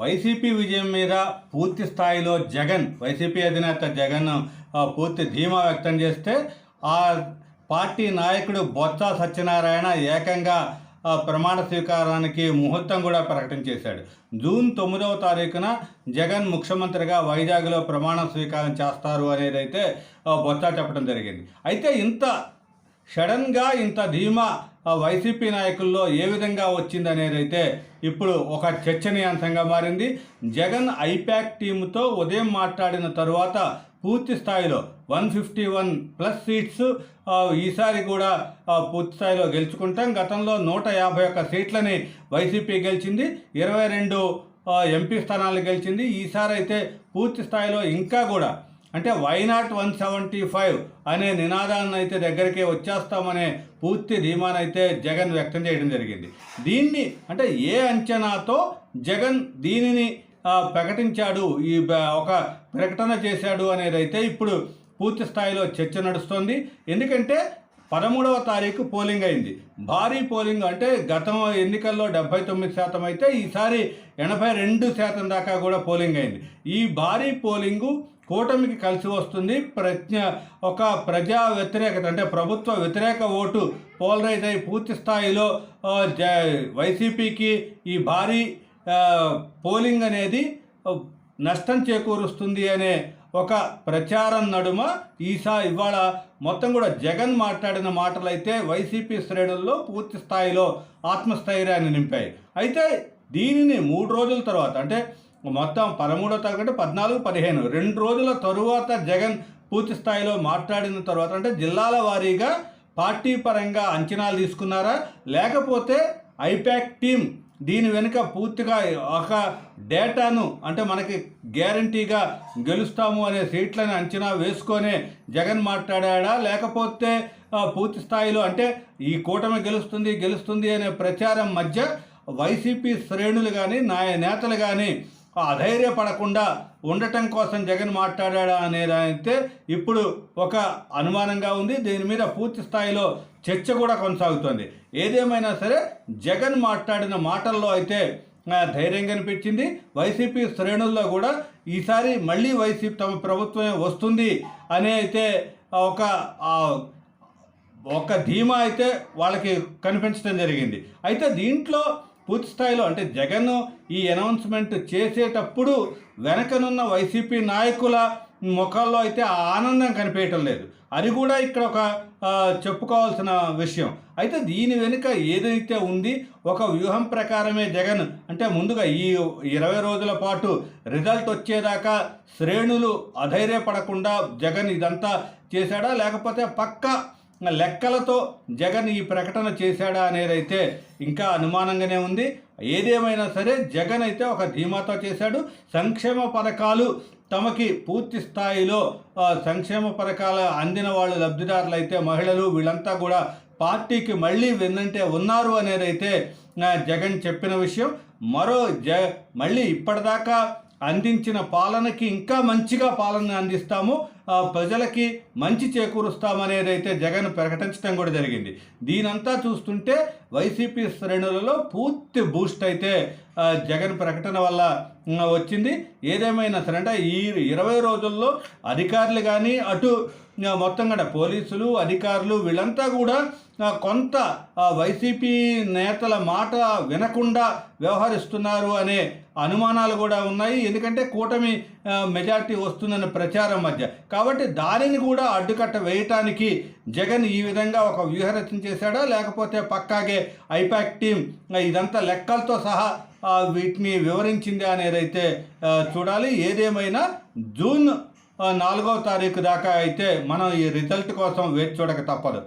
YCP విజయం మీద పూర్తి స్థాయిలో జగన్ వైసీపీ అధినేత జగన్ పూర్తి ధీమా వ్యక్తం చేస్తే ఆ పార్టీ నాయకుడు బొత్స సత్యనారాయణ ఏకంగా ప్రమాణ స్వీకారానికి ముహూర్తం కూడా ప్రకటన చేశాడు. జూన్ తొమ్మిదవ తారీఖున జగన్ ముఖ్యమంత్రిగా వైజాగ్లో ప్రమాణ స్వీకారం చేస్తారు అనేది అయితే బొత్స చెప్పడం జరిగింది. అయితే ఇంత సడన్గా ఇంత ధీమా ఆ వైసీపీ నాయకుల్లో ఏ విధంగా వచ్చింది అనేది అయితే ఇప్పుడు ఒక చర్చనీయాంశంగా మారింది. జగన్ ఐపాక్ టీముతో ఉదయం మాట్లాడిన తరువాత పూర్తి స్థాయిలో one fifty one plus seats ఈసారి కూడా పూర్తి స్థాయిలో గెలుచుకుంటాం. గతంలో నూట యాభై ఒక్క సీట్లని వైసీపీ గెలిచింది. ఇరవై రెండు ఎంపీ స్థానాలు గెలిచింది. ఈసారి అయితే పూర్తి స్థాయిలో ఇంకా కూడా అంటే why not one seventy five అనే నినాదాన్ని అయితే దగ్గరికి వచ్చేస్తామనే పూర్తి ధీమానైతే జగన్ వ్యక్తం చేయడం జరిగింది. దీన్ని అంటే ఏ అంచనాతో జగన్ దీనిని ప్రకటించాడు ఈ ఒక ప్రకటన చేశాడు అనేది అయితే ఇప్పుడు పూర్తి స్థాయిలో చర్చ నడుస్తోంది. ఎందుకంటే పదమూడవ తారీఖు పోలింగ్ అయింది. భారీ పోలింగ్ అంటే గత ఎన్నికల్లో డెబ్బై తొమ్మిది శాతం అయితే ఈసారి ఎనభై రెండు శాతం దాకా కూడా పోలింగ్ అయింది. ఈ భారీ పోలింగు కూటమికి కలిసి వస్తుంది. ప్రజ్ఞ ఒక ప్రజా వ్యతిరేకత అంటే ప్రభుత్వ వ్యతిరేక ఓటు పోలరైజ్ అయి పూర్తి స్థాయిలో జ వైసీపీకి ఈ భారీ పోలింగ్ అనేది నష్టం చేకూరుస్తుంది అనే ఒక ప్రచారం నడుమ ఈసా ఇవాళ మొత్తం కూడా జగన్ మాట్లాడిన మాటలైతే వైసీపీ శ్రేణుల్లో పూర్తి స్థాయిలో ఆత్మస్థైర్యాన్ని నింపాయి. అయితే దీనిని మూడు రోజుల తర్వాత అంటే మొత్తం పదమూడో తారీఖు పద్నాలుగు పదిహేను. రెండు రోజుల తరువాత జగన్ పూర్తి స్థాయిలో మాట్లాడిన తర్వాత అంటే జిల్లాల వారీగా పార్టీ పరంగా అంచనాలు తీసుకున్నారా? లేకపోతే ఐపాక్ టీం దీని వెనుక పూర్తిగా ఒక డేటాను అంటే మనకి గ్యారంటీగా గెలుస్తాము అనే సీట్లను అంచనా వేసుకొనే జగన్ మాట్లాడా లేకపోతే పూర్తి స్థాయిలో అంటే ఈ కూటమి గెలుస్తుంది గెలుస్తుంది అనే ప్రచారం మధ్య వైసీపీ శ్రేణులు కానీ నాయ నేతలు కానీ అధైర్యపడకుండా ఉండటం కోసం జగన్ మాట్లాడా అనేది అయితే ఇప్పుడు ఒక అనుమానంగా ఉంది. దీని మీద పూర్తి స్థాయిలో చర్చ కూడా కొనసాగుతోంది. ఏదేమైనా సరే జగన్ మాట్లాడిన మాటల్లో అయితే ధైర్యం కనిపించింది. వైసీపీ శ్రేణుల్లో కూడా ఈసారి మళ్ళీ వైసీపీ తమ ప్రభుత్వమే వస్తుంది అనే అయితే ఒక ఒక ధీమా అయితే వాళ్ళకి కనిపించడం జరిగింది. అయితే దీంట్లో పూర్తి స్థాయిలో అంటే జగన్ ఈ అనౌన్స్మెంట్ చేసేటప్పుడు వెనకనున్న వైసీపీ నాయకుల ముఖాల్లో అయితే ఆ ఆనందం కనిపించటం లేదు. అది కూడా ఇక్కడ ఒక చెప్పుకోవాల్సిన విషయం. అయితే దీని వెనుక ఏదైతే ఉంది ఒక వ్యూహం ప్రకారమే జగన్ అంటే ముందుగా ఈ ఇరవై రోజుల పాటు రిజల్ట్ వచ్చేదాకా శ్రేణులు అధైర్యపడకుండా జగన్ ఇదంతా చేశాడా? లేకపోతే పక్క లెక్కలతో జగన్ ఈ ప్రకటన చేశాడా అనేది అయితే ఇంకా అనుమానంగానే ఉంది. ఏదేమైనా సరే జగన్ అయితే ఒక ధీమాతో చేశాడు. సంక్షేమ పథకాలు తమకి పూర్తి స్థాయిలో సంక్షేమ పథకాలు అందిన వాళ్ళు లబ్ధిదారులు అయితే మహిళలు వీళ్ళంతా కూడా పార్టీకి మళ్ళీ వెన్నంటే ఉన్నారు అనేది అయితే జగన్ చెప్పిన విషయం. మరో జ మళ్ళీ ఇప్పటిదాకా అందించిన పాలనకి ఇంకా మంచిగా పాలన అందిస్తాము. ప్రజలకి మంచి చేకూరుస్తామనేది అయితే జగన్ ప్రకటించడం కూడా జరిగింది. దీనంతా చూస్తుంటే వైసీపీ శ్రేణులలో పూర్తి బూస్ట్ అయితే జగన్ ప్రకటన వల్ల వచ్చింది. ఏదేమైనా సరే అంటే ఈ ఇరవై రోజుల్లో అధికారులు కానీ అటు మొత్తం కూడా పోలీసులు అధికారులు వీళ్ళంతా కూడా కొంత వైసీపీ నేతల మాట వినకుండా వ్యవహరిస్తున్నారు అనే అనుమానాలు కూడా ఉన్నాయి. ఎందుకంటే కూటమి మెజార్టీ వస్తుందన్న ప్రచారం మధ్య. కాబట్టి దానిని కూడా అడ్డుకట్ట వేయటానికి జగన్ ఈ విధంగా ఒక వ్యూహరచన చేశాడా? లేకపోతే పక్కాగే ఐపాక్ టీం ఇదంతా లెక్కలతో సహా వీటిని వివరించింది అనేది అయితే చూడాలి. ఏదేమైనా జూన్ నాలుగవ తారీఖు దాకా అయితే మనం ఈ రిజల్ట్ కోసం వేచి చూడక తప్పదు.